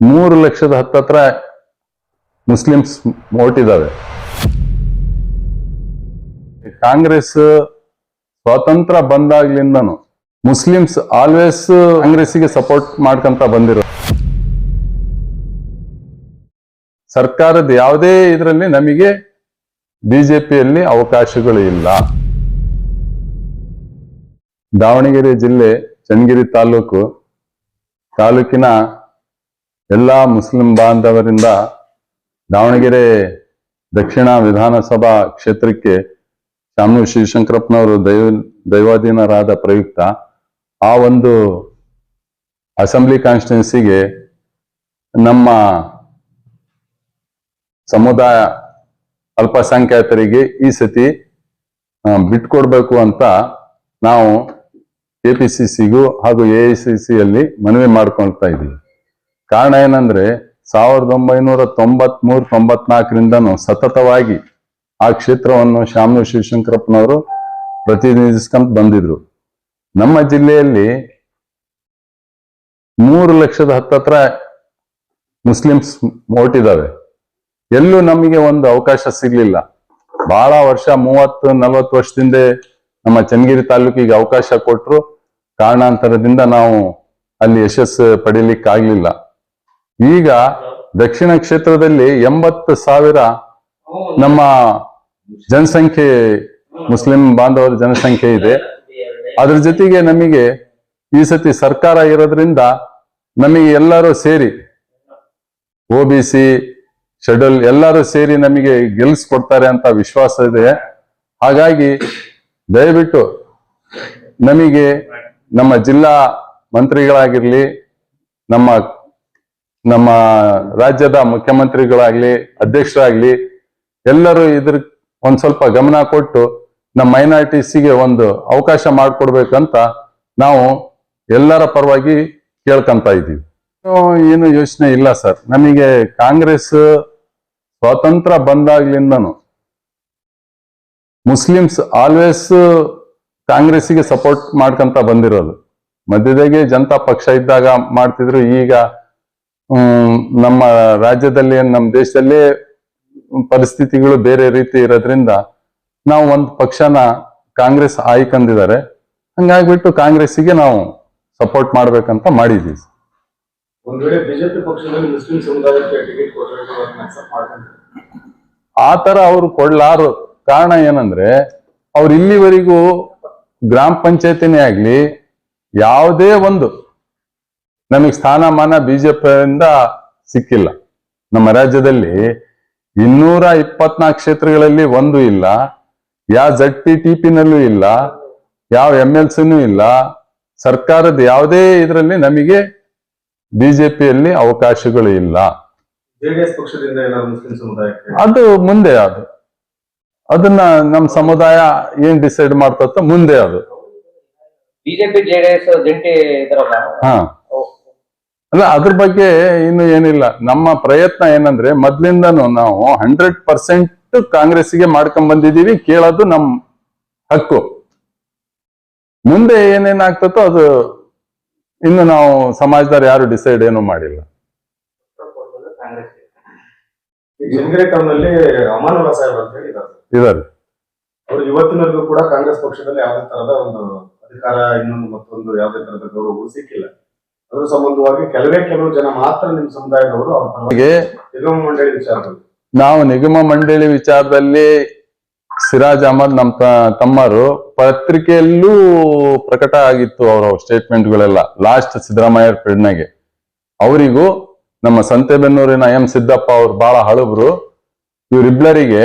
ಮೂರು ಲಕ್ಷದ ಹತ್ತತ್ರ ಮುಸ್ಲಿಮ್ಸ್ ವೋಟ್ ಇದಾವೆ ಕಾಂಗ್ರೆಸ್ ಸ್ವಾತಂತ್ರ್ಯ ಬಂದಾಗ್ಲಿಂದನು ಮುಸ್ಲಿಮ್ಸ್ ಆಲ್ವೇಸ್ ಕಾಂಗ್ರೆಸ್ಸಿಗೆ ಸಪೋರ್ಟ್ ಮಾಡ್ಕೊಂತ ಬಂದಿರೋ ಸರ್ಕಾರದ ಯಾವುದೇ ಇದರಲ್ಲಿ ನಮಗೆ ಬಿಜೆಪಿಯಲ್ಲಿ ಅವಕಾಶಗಳು ಇಲ್ಲ. ದಾವಣಗೆರೆ ಜಿಲ್ಲೆ ಚನ್ನಗಿರಿ ತಾಲೂಕು ತಾಲೂಕಿನ ಎಲ್ಲ ಮುಸ್ಲಿಂ ಬಾಂಧವರಿಂದ ದಾವಣಗೆರೆ ದಕ್ಷಿಣ ವಿಧಾನಸಭಾ ಕ್ಷೇತ್ರಕ್ಕೆ ಶಾಮನೂರು ಶಿವಶಂಕರಪ್ಪನವರು ದೈವ, ದೈವಾಧೀನರಾದ ಪ್ರಯುಕ್ತ, ಆ ಒಂದು ಅಸೆಂಬ್ಲಿ ಕಾನ್ಸ್ಟಿಟ್ಯೂನ್ಸಿಗೆ ನಮ್ಮ ಸಮುದಾಯ ಅಲ್ಪಸಂಖ್ಯಾತರಿಗೆ ಈ ಸತಿ ಬಿಟ್ಕೊಡ್ಬೇಕು ಅಂತ ನಾವು ಎ ಪಿ ಸಿ ಸಿಗೂ ಹಾಗೂ ಎ ಐ ಸಿ ಸಿಯಲ್ಲಿ ಮನವಿ ಮಾಡ್ಕೊಳ್ತಾ ಇದ್ದೀವಿ. ಕಾರಣ ಏನಂದ್ರೆ ಸಾವಿರದ ಒಂಬೈನೂರ ತೊಂಬತ್ಮೂರು, ತೊಂಬತ್ನಾಲ್ಕರಿಂದನೂ ಸತತವಾಗಿ ಆ ಕ್ಷೇತ್ರವನ್ನು ಶಾಮನೂರು ಶಿವಶಂಕರಪ್ಪನವರು ಪ್ರತಿನಿಧಿಸ್ಕೊಂತ ಬಂದಿದ್ರು. ನಮ್ಮ ಜಿಲ್ಲೆಯಲ್ಲಿ ಮೂರು ಲಕ್ಷದ ಹತ್ತತ್ರ ಮುಸ್ಲಿಮ್ಸ್ ವೋಟ್ ಇದಾವೆ ಎಲ್ಲೂ ನಮಗೆ ಒಂದು ಅವಕಾಶ ಸಿಗ್ಲಿಲ್ಲ. ಬಹಳ ವರ್ಷ, ಮೂವತ್ತು, ನಲವತ್ತು ವರ್ಷದಿಂದ ನಮ್ಮ ಚನ್ನಗಿರಿ ತಾಲೂಕಿಗೆ ಅವಕಾಶ ಕೊಟ್ಟರು ಕಾರಣಾಂತರದಿಂದ ನಾವು ಅಲ್ಲಿ ಯಶಸ್ಸು ಪಡೀಲಿಕ್ಕಾಗ್ಲಿಲ್ಲ. ಈಗ ದಕ್ಷಿಣ ಕ್ಷೇತ್ರದಲ್ಲಿ ಎಂಬತ್ತು ಸಾವಿರ ನಮ್ಮ ಜನಸಂಖ್ಯೆ, ಮುಸ್ಲಿಂ ಬಾಂಧವರ ಜನಸಂಖ್ಯೆ ಇದೆ. ಅದ್ರ ಜೊತೆಗೆ ನಮಗೆ ಈ ಸತಿ ಸರ್ಕಾರ ಇರೋದ್ರಿಂದ ನಮಗೆ ಎಲ್ಲರೂ ಸೇರಿ ಒ ಬಿ ಸಿ ಶೆಡ್ಯೂಲ್ ಎಲ್ಲರೂ ಸೇರಿ ನಮಗೆ ಗೆಲ್ಲಿಸ್ಕೊಡ್ತಾರೆ ಅಂತ ವಿಶ್ವಾಸ ಇದೆ. ಹಾಗಾಗಿ ದಯವಿಟ್ಟು ನಮಗೆ ನಮ್ಮ ಜಿಲ್ಲಾ ಮಂತ್ರಿಗಳಾಗಿರ್ಲಿ, ನಮ್ಮ ನಮ್ಮ ರಾಜ್ಯದ ಮುಖ್ಯಮಂತ್ರಿಗಳಾಗ್ಲಿ, ಅಧ್ಯಕ್ಷರಾಗ್ಲಿ, ಎಲ್ಲರೂ ಇದ್ರ ಒಂದ್ ಸ್ವಲ್ಪ ಗಮನ ಕೊಟ್ಟು ನಮ್ಮ ಮೈನಾರಿಟೀಸ್ಗೆ ಒಂದು ಅವಕಾಶ ಮಾಡಿಕೊಡ್ಬೇಕಂತ ನಾವು ಎಲ್ಲರ ಪರವಾಗಿ ಕೇಳ್ಕೊಂತ ಇದ್ದೀವಿ. ಏನು ಯೋಚನೆ ಇಲ್ಲ ಸರ್. ನಮಗೆ ಕಾಂಗ್ರೆಸ್ ಸ್ವಾತಂತ್ರ್ಯ ಬಂದಾಗ್ಲಿಂದನು ಮುಸ್ಲಿಮ್ಸ್ ಆಲ್ವೇಸ್ ಕಾಂಗ್ರೆಸ್ಗೆ ಸಪೋರ್ಟ್ ಮಾಡ್ಕೊಂತ ಬಂದಿರೋದು. ಮಧ್ಯದಾಗೆ ಜನತಾ ಪಕ್ಷ ಇದ್ದಾಗ ಮಾಡ್ತಿದ್ರು, ಈಗ ನಮ್ಮ ರಾಜ್ಯದಲ್ಲಿ ನಮ್ಮ ದೇಶದಲ್ಲೇ ಪರಿಸ್ಥಿತಿಗಳು ಬೇರೆ ರೀತಿ ಇರೋದ್ರಿಂದ ನಾವು ಒಂದು ಪಕ್ಷನ ಕಾಂಗ್ರೆಸ್ ಆಯ್ಕೊಂಡಿದ್ದಾರೆ ಹಂಗಾಗ್ಬಿಟ್ಟು ಕಾಂಗ್ರೆಸ್ಸಿಗೆ ನಾವು ಸಪೋರ್ಟ್ ಮಾಡ್ಬೇಕಂತ ಮಾಡಿದ್ವಿ ಒಂದ್ ವೇಳೆ ಬಿಜೆಪಿ ಪಕ್ಷದಲ್ಲಿ ಮುಸ್ಲಿಂ ಸಮುದಾಯಕ್ಕೆ ಟಿಕೆಟ್ ಕೊಟ್ಟರೆ ಅಕ್ಸೆಪ್ಟ್ ಮಾಡ್ಕೊಂಡ್ರೆ? ಆ ತರ ಅವ್ರು ಕೊಡ್ಲಾರು ಕಾರಣ ಏನಂದ್ರೆ ಅವ್ರು ಇಲ್ಲಿವರೆಗೂ ಗ್ರಾಮ ಪಂಚಾಯತಿನೇ ಆಗ್ಲಿ ಯಾವುದೇ ಒಂದು ನಮಗೆ ಸ್ಥಾನಮಾನ ಬಿಜೆಪಿಯಿಂದ ಸಿಕ್ಕಿಲ್ಲ. ನಮ್ಮ ರಾಜ್ಯದಲ್ಲಿ ಇನ್ನೂರ ಇಪ್ಪತ್ನಾಲ್ಕು ಕ್ಷೇತ್ರಗಳಲ್ಲಿ ಒಂದು ಇಲ್ಲ. ಯಾವ ಜಡ್ ಪಿ ಟಿ ಪಿನಲ್ಲೂ ಇಲ್ಲ. ಯಾವ ಎಂ ಎಲ್ ಸಿನೂ ಇಲ್ಲ. ಸರ್ಕಾರದ ಯಾವುದೇ ಇದರಲ್ಲಿ ನಮಗೆ ಬಿಜೆಪಿಯಲ್ಲಿ ಅವಕಾಶಗಳು ಇಲ್ಲ. ಜೆಡಿಎಸ್ ಪಕ್ಷದಿಂದ ಏನಾದ್ರು ಮುಸ್ಲಿಂ ಅದು ಮುಂದೆ ಅದು. ಅದನ್ನ ನಮ್ಮ ಸಮುದಾಯ ಏನ್ ಡಿಸೈಡ್ ಮಾಡ್ತತ್ತ ಮುಂದೆ ಅದು. ಬಿಜೆಪಿ ಜೆಡಿಎಸ್ ಜಂಟಿ ಹಾ. ಅಲ್ಲ ಅದ್ರ ಬಗ್ಗೆ ಇನ್ನು ಏನಿಲ್ಲ. ನಮ್ಮ ಪ್ರಯತ್ನ ಏನಂದ್ರೆ ಮೊದ್ಲಿಂದನು ನಾವು ಹಂಡ್ರೆಡ್ ಪರ್ಸೆಂಟ್ ಕಾಂಗ್ರೆಸ್ಗೆ ಮಾಡ್ಕೊಂಡ್ ಬಂದಿದೀವಿ ಕೇಳೋದು ನಮ್ ಹಕ್ಕು. ಮುಂದೆ ಏನೇನಾಗ್ತತೋ ಅದು ಇನ್ನು ನಾವು ಸಮಾಜದವ್ರು ಯಾರು ಡಿಸೈಡ್ ಏನು ಮಾಡಿಲ್ಲ. ಇದಾರೆ ಅವರು ಇವತ್ತಿನವರೆಗೂ ಕೂಡ ಕಾಂಗ್ರೆಸ್ ಪಕ್ಷದಲ್ಲಿ ಯಾವುದೇ ತರದ ಒಂದು ಅಧಿಕಾರ ಇನ್ನೊಂದು ಮತ್ತೊಂದು ಯಾವುದೇ ತರದ ಗೌರವಗಳು ಸಿಕ್ಕಿಲ್ಲ. ಅದ್ರ ಸಂಬಂಧವಾಗಿ ಕೆಲವೇ ಕೆಲವು ಜನ ಮಾತ್ರ ನಿಮ್ಮ ಸಮುದಾಯದವರು ನಿಗಮ ಮಂಡಳಿ ವಿಚಾರದಲ್ಲಿ ನಾವು ನಿಗಮ ಮಂಡಳಿ ವಿಚಾರದಲ್ಲಿ ಸಿರಾಜ್ ಅಹಮದ್ ನಮ್ಮ ತಮ್ಮರು ಪತ್ರಿಕೆಯಲ್ಲೂ ಪ್ರಕಟ ಆಗಿತ್ತು ಅವರ ಸ್ಟೇಟ್ಮೆಂಟ್ಗಳೆಲ್ಲ. ಲಾಸ್ಟ್ ಸಿದ್ದರಾಮಯ್ಯ ಪೀಡ್ನಾಗೆ ಅವರಿಗೂ ನಮ್ಮ ಸಂತೆಬೆನ್ನೂರಿನ ಎಂ ಸಿದ್ದಪ್ಪ ಅವರು ಬಹಳ ಹಳಬ್ರು. ಇವರಿಬ್ಲರಿಗೆ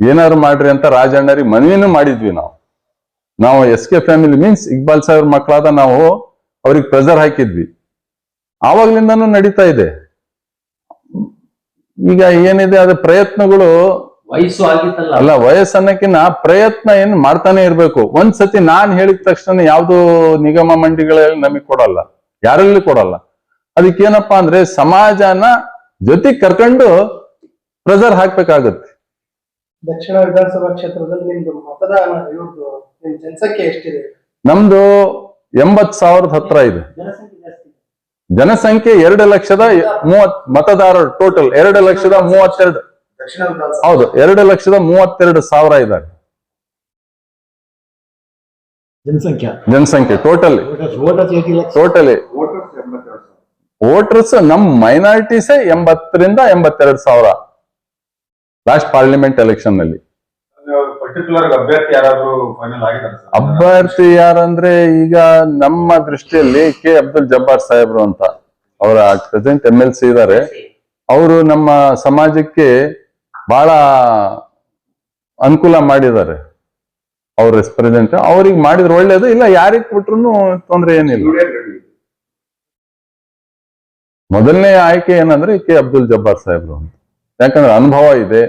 ಏನಾದ್ರು ಮಾಡ್ರಿ ಅಂತ ರಾಜಣ್ಣರಿಗೆ ಮನವಿನೂ ಮಾಡಿದ್ವಿ ನಾವು. ನಾವು S K family means Iqbal ಸಾಹೇಬ್ರ ಮಕ್ಕಳಾದ ನಾವು ಅವ್ರಿಗೆ ಪ್ರೆಸರ್ ಹಾಕಿದ್ವಿ. ಆವಾಗ್ಲಿಂದನೂ ನಡೀತಾ ಇದೆ. ಈಗ ಏನಿದೆ ಅದ ಪ್ರಯತ್ನಗಳು ವಯಸ್ಸು ಆಗಿತ್ತಲ್ಲ. ಅಲ್ಲ ವಯಸ್ಸನ್ನಕ್ಕಿನ್ನ ಪ್ರಯತ್ನ ಏನ್ ಮಾಡ್ತಾನೆ ಇರ್ಬೇಕು. ಒಂದ್ಸತಿ ನಾನ್ ಹೇಳಿದ ತಕ್ಷಣ ಯಾವ್ದು ನಿಗಮ ಮಂಡಿಗಳಲ್ಲಿ ನಮಗ್ ಕೊಡಲ್ಲ. ಯಾರಲ್ಲಿ ಕೊಡಲ್ಲ. ಅದಕ್ಕೇನಪ್ಪಾ ಅಂದ್ರೆ ಸಮಾಜನ ಜೊತೆ ಕರ್ಕೊಂಡು ಪ್ರೆಸರ್ ಹಾಕ್ಬೇಕಾಗತ್ತೆ. ದಕ್ಷಿಣ ವಿಧಾನಸಭಾ ಕ್ಷೇತ್ರದಲ್ಲಿ ನಿಮ್ದು ಮತದಾನ ಜನಸಂಖ್ಯೆ ಎಷ್ಟಿದೆ? ನಮ್ದು ಎಂಬತ್ ಸಾವಿರದ ಹತ್ರ ಇದೆ. ಜನಸಂಖ್ಯೆ ಎರಡು ಲಕ್ಷದ ಮೂವತ್ ಮತದಾರರು ಟೋಟಲ್ ಎರಡು ಲಕ್ಷದ ಮೂವತ್ತೆರಡು ಹೌದು ಎರಡು ಲಕ್ಷದ ಮೂವತ್ತೆರಡು ಸಾವಿರ ಇದ್ದಾರೆ. ಜನಸಂಖ್ಯೆ. ಜನಸಂಖ್ಯೆ ಟೋಟಲಿ ಟೋಟಲಿ ವೋಟರ್ಸ್ ನಮ್ ಮೈನಾರಿಟೀಸೇ ಎಂಬತ್ತರಿಂದ ಎಂಬತ್ತೆರಡು ಸಾವಿರ. ಲಾಸ್ಟ್ ಪಾರ್ಲಿಮೆಂಟ್ ಎಲೆಕ್ಷನ್ನಲ್ಲಿ ಪರ್ಟಿಕ್ಯುಲರ್ ಅಭ್ಯರ್ಥಿ ಯಾರಾದ್ರೂ ಫೈನಲ್ ಆಗಿದ್ದಾರೆ ಅಭ್ಯರ್ಥಿ ಯಾರಂದ್ರೆ ಈಗ ನಮ್ಮ ದೃಷ್ಟಿಯಲ್ಲಿ ಕೆ. ಅಬ್ದುಲ್ ಜಬ್ಬಾರ್ ಸಾಹೇಬ್ರು ಅಂತ ಅವರ ಪ್ರೆಸೆಂಟ್ ಎಂ ಎಲ್ ಸಿ ಇದ್ದಾರೆ ಅವರು ನಮ್ಮ ಸಮಾಜಕ್ಕೆ ಬಹಳ ಅನುಕೂಲ ಮಾಡಿದ್ದಾರೆ. ಅವ್ರ ಪ್ರೆಸೆಂಟ್ ಅವ್ರಿಗೆ ಮಾಡಿದ್ರೆ ಒಳ್ಳೇದು ಇಲ್ಲ ಯಾರಿಗೆ ಕೊಟ್ರು ತೊಂದ್ರೆ ಏನಿಲ್ಲ. ಮೊದಲನೇ ಆಯ್ಕೆ ಏನಂದ್ರೆ ಕೆ. ಅಬ್ದುಲ್ ಜಬ್ಬಾರ್ ಸಾಹೇಬ್ರು ಅಂತ. ಯಾಕಂದ್ರೆ ಅನುಭವ ಇದೆ.